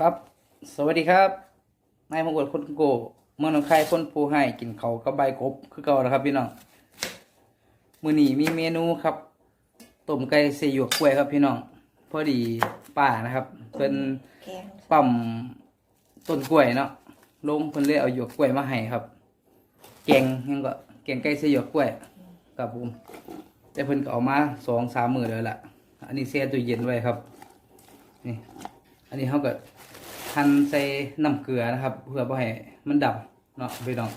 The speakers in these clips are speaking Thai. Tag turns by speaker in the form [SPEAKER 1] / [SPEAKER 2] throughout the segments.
[SPEAKER 1] ครับ สวัสดีครับ นายมงคลคนโก เมืองหนองคายคนปูให้กินเขาวกับใบกบคือเก่านะครับ พี่น้อง มื้อนี้มีเมนูครับต้มไก่เสยหยวกกล้วยครับพี่น้อง พอดีป้านะครับเพิ่น
[SPEAKER 2] แกง
[SPEAKER 1] ปั๊มต้นกล้วยเนาะ ลงเพิ่นเลยเอาหยวกกล้วยมาให้ครับ แกงยังก็แกงไก่เสยหยวกกล้วยครับผม แต่เพิ่นก็เอามาสองสามมื้อแล้วล่ะ อันนี้แช่ตู้เย็นไว้ครับ นี่อันนี้เขาก็ หั่นใส่น้ำเกลือนะครับ เพื่อบ่ให้มันดับเนาะพี่น้อง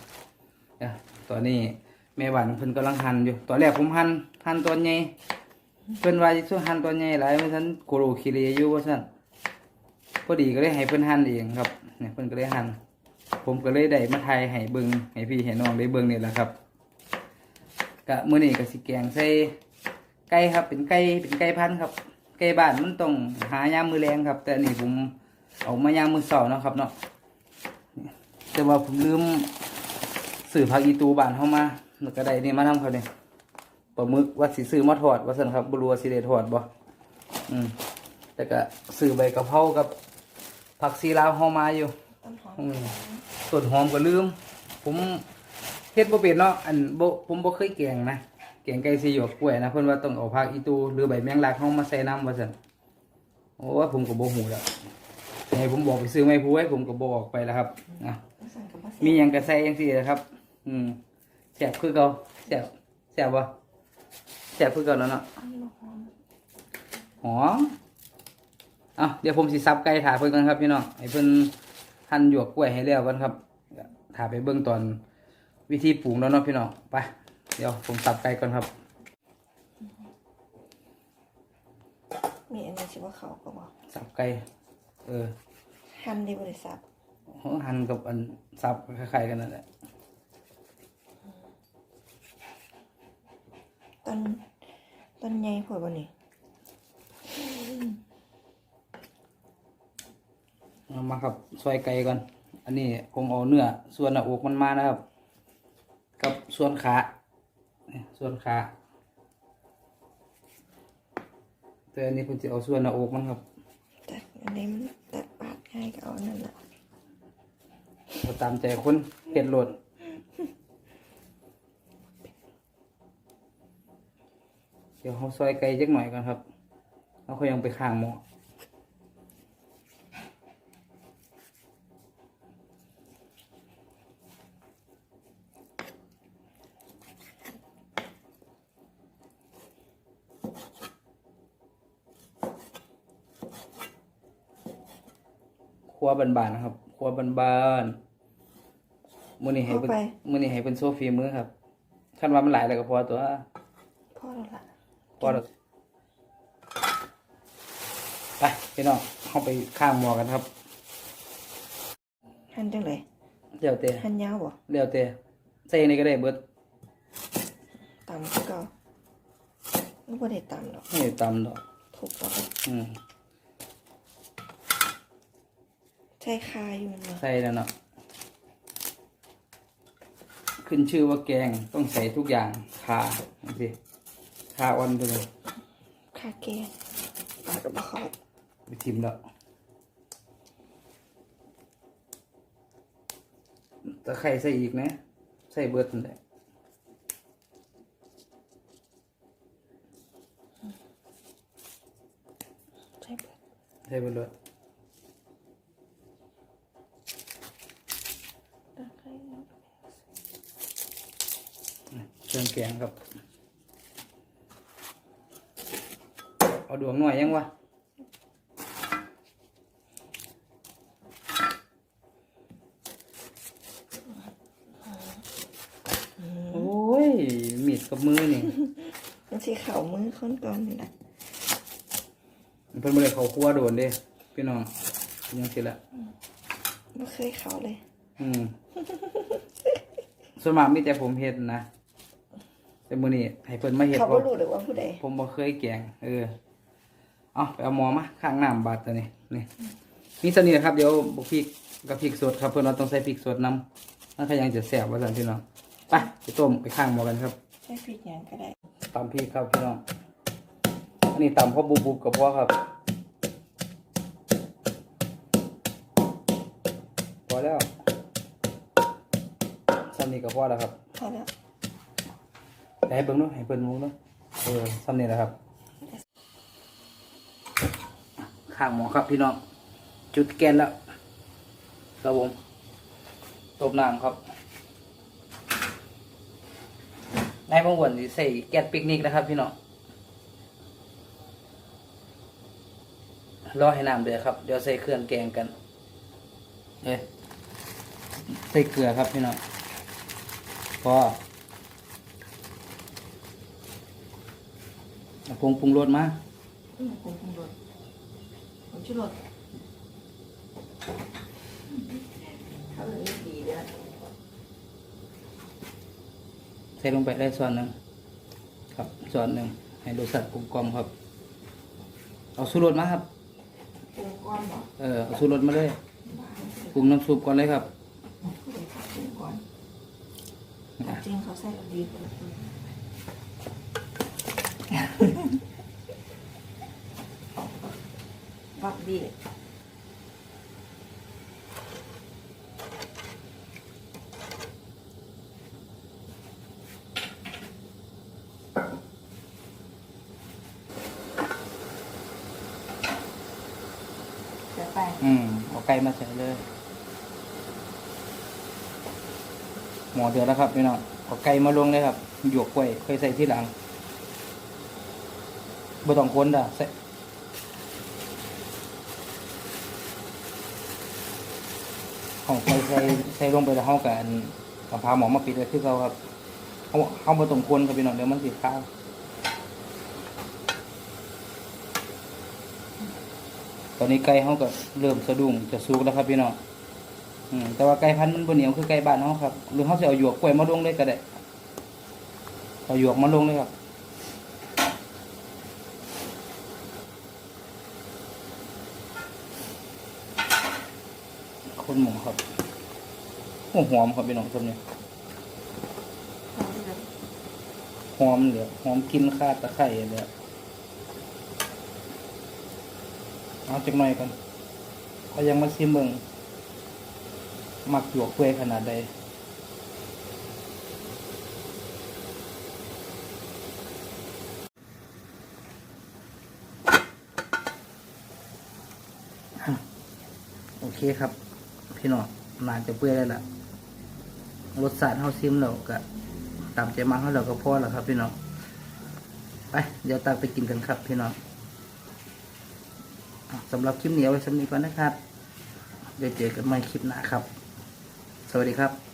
[SPEAKER 1] นี่ยตอนนี้แม่หวานเพิ่นกำลังหั่นอยู่ตอนแรกผมหั่นหั่นตัวใหญ่เพิ่นว่าสิหั่นตัวใหญ่หลายว่าซั่นโกโลคิเลอยู่ว่าซั่นพอดีก็เลยให้เพิ่นหั่นเองครับเนี่ยเพิ่นก็เลยหั่นผมก็เลยได้มาถ่ายให้เบิงให้พี่ให้น้องได้เบิงนี่แหละครับก็มื้อนี้ก็สิแกงใส่ไก่ครับเป็นไก่เป็นไก่พันธุ์ครับไก่บ้านมันต้องหายามมือแรงครับ แต่อันนี่ผม เอามายามมือเสาร์เนาะครับเนาะแต่ว่าผมลืมสื่อผักอีตูบ้านเข้ามาแล้วก็ได้นี่มาทำครับเนี่ยปลาหมึกว่าสิซื้อมาทอดว่าสันครับบรัวาสิได้ทอดบ่อืมแต่ก็ซื้อใบกะเพรากับผักซีลาวเข้ามาอยู่
[SPEAKER 2] ต้นหอม
[SPEAKER 1] อืมส่วนหอมก็ลืม ผมเฮ็ดบ่เป็นเนาะอันบ่ผมบ่เคยแกงนะแกงไก่ซีหยวกกล้วยนะเพิ่นว่าต้องเอาผักอีตูหรือใบแมงลักเฮามาใส่น้ำว่าซั่นโอ้ยผมก็บ่ฮู้แล้ว ให้ผมบอกไปซื้อไม้ผู้ไว้ผมก็บอกไปแล้วครับนะ
[SPEAKER 2] สั่งกับว่า
[SPEAKER 1] มีหยังก็ใส่จังซี่นะครับ อืมแซ่บคือเก่าแซ่บแซ่บบ่แซ่บคือเก่าแล้วเนาะ
[SPEAKER 2] อันนี้บ่หอม
[SPEAKER 1] หอมเอะเดี๋ยวผมสิซับไก่ถาเพิ่นกันครับพี่น้องให้เพิ่นหั่นหยวกกล้วยให้แล้วกันครับถาไปเบิ่งตอนวิธีปรุงแล้วเนาะพี่น้องไปเดี๋ยวผมสับไก่ก่อนครับ
[SPEAKER 2] มีอันนี้สิว่าเขาก็บอก
[SPEAKER 1] สับไก่ เออ
[SPEAKER 2] หั่นในบริษัท
[SPEAKER 1] หั่นกับอันสับคล้ายๆกันนั่นแหละ
[SPEAKER 2] ต้นต้นใหญ่พอบ่นี่
[SPEAKER 1] เอามาครับซอยไก่ก่อน อันนี้ผมเอาเนื้อ ส่วนหน้าอกมันมานะครับ กับส่วนขาเนี่ยส่วนขาแต่อันนี้ผมจะเอาส่วนหน้าอกมันครับ
[SPEAKER 2] ตัด อันนี้มันตัดปาดง่ายก็เอาอันนั่นแหละ
[SPEAKER 1] เราตามใจคนเห็ดโหลดเดี๋ยวเขาซอยไก่จักหน่อยก่อนครับแล้วเขายังไปข้างหม้อ ครัวบานๆนะครับครัวบานๆมื้อนี้ให้เป็นมื้อนี้ให้เป็นโซฟีมือครับคันว่ามันหลายแล้วก็พอตัว
[SPEAKER 2] พ่อแล้วล่ะ
[SPEAKER 1] พอแล้วไปพี่น้องเข้าไปข้างหม้อกันครับ
[SPEAKER 2] หั่นจังเลย
[SPEAKER 1] เดี๋ยวเตะ
[SPEAKER 2] หั่นยาวบ่
[SPEAKER 1] เดี๋ยวเตะใส่ในก็ได้เบิด
[SPEAKER 2] ตำก็เก่าก็บ่ได้ตำหรอก
[SPEAKER 1] ไม่ได้ตำดอก
[SPEAKER 2] ถูกต้อง
[SPEAKER 1] อืม
[SPEAKER 2] ใช้คาอยู่มันบ่
[SPEAKER 1] ใส่แล้วเนาะขึ้นชื่อว่าแกงต้องใส่ทุกอย่างข่าสิข่าอ่อนไปเลย
[SPEAKER 2] คาแกงปาดกับบ่เข้า
[SPEAKER 1] ไปทิมแล้วตะไคร้ใส่อีกนะ ใส่เบิดนั่นแหละ
[SPEAKER 2] ใช่เบิด
[SPEAKER 1] ใส่เบิดเลย
[SPEAKER 2] ตะไคร้เนาะ
[SPEAKER 1] เค รื่องแกงครับ เอาดวงหน่อยยังวะโอ้ยมีดกับมือนี่
[SPEAKER 2] มันสิเข้ามือคนก่อนนี่ล่ะ
[SPEAKER 1] เพิ่นบ่ได้เขาครัวโดนเด้พี่น้องยังสิละ
[SPEAKER 2] บ่เคยเข้าเลย
[SPEAKER 1] อืมส่วนมากมีแต่ผมเฮ็ดนะ แต่มื้อนี้ให้เพิ่นมาเฮ็ด
[SPEAKER 2] เขา
[SPEAKER 1] เพ
[SPEAKER 2] บ่
[SPEAKER 1] ราะ
[SPEAKER 2] รู้เลยว่าผู้ใด
[SPEAKER 1] ผมบ่เคยแกง เออ เอาไปเอาหมอมาข้างน้ำบาดตัวนี้นี่มีสนิทนะครับ เดี๋ยวบุกพริกกับพริกสดครับ เพื่อนเราต้องใส่พริกสดนำนั่นก็ยังจะแสบว่าสันพี่น้องไปไปต้มไปข้างหมอกันครับ
[SPEAKER 2] ใช้พริกหยังก็ได้
[SPEAKER 1] ตำพริกครับพี่น้อง อันนี้ตำพ่อบุบๆกับพ่อครับอแล้วซ้ำนี่ก็พอแล้วครับ
[SPEAKER 2] พอแล้ว
[SPEAKER 1] แต่ ให้เบิ่งเนาะให้เบิ่งมุงเนาะเออซ้ำนี่แหละครับ ข้างหมอครับพี่น้อง จุดแกนแล้ว ครับผมตบน้ำครับ ในบางวันนี่ใส่แก๊สปิกนิกนะครับ พี่น้อง รอให้น้ำเดือดครับ เดี๋ยวใส่เครื่องแกงกัน เอ้ยใส่เกลือครับพี่น้องพอเอา ผงปรุงรสมา
[SPEAKER 2] อืมผมปรุงรสผมชูรสเขาเลยดีเด้อ
[SPEAKER 1] ใส่ลงไปได้ส่วนหนึ่งครับส่วนหนึ่งให้รสชาติกลมกล่อมครับ เอาสูตรรสมาครับ
[SPEAKER 2] ปรุงก้อนบ่
[SPEAKER 1] เออเอาสูตรรสมาเลยปรุงน้ำซุปก่อนเลยครับ
[SPEAKER 2] ผู้ใดขับปรุงก่อนจริงเขาใส่รสดีกว่า บักดีเดี๋ยวไป
[SPEAKER 1] อืมเอาไก่มาใส่เลย หมอเดือดแล้วครับพี่น้องเอาไก่มาลงเลยครับหยวกกล้วยค่อยใส่ที่หลัง บ่ต้องคนด่ะใส่ของใส่ใส่ใส่ลงไปแล้วเฮากับกับพาหมอมาปิดไว้คือเขาครับเฮาเฮาบ่ต้องคนครับพี่น้องเดี๋ยวมันสิข้าวตอนนี้ไก่เขาก็เริ่มสะดุ้งจะสุกแล้วครับพี่น้องแต่ว่าไก่พันธุ์มันบนเหนียวคือไก่บ้านเขาครับ หรือเขาจะเอาหยวกกล้วยมาลงเลยก็ได้เอาหยวกมาลงเลยครับ คนหมูครับโอ้หอมครับพี่น้องต้นนี้
[SPEAKER 2] เอาที่แบบ
[SPEAKER 1] หอมเหลือหอมกินข้าตะไคร้เลยเอาจักหน่อยกันเอายังมาซิมเบิงมักหยวกกล้วยขนาดใดโอเคครับ พี่น้องน่าจะเปื่อยแล้วล่ะรสชาติเขาซิมเราก็ตามใจมาเขาเราก็พอแล้วครับ พี่น้องไปเดี๋ยวตามไปกินกันครับพี่น้องสำหรับคลิปนี้เอาไว้สำนีก่อนนะครับเดี๋ยวเจอกันใหม่คลิปหน้าครับ สวัสดีครับ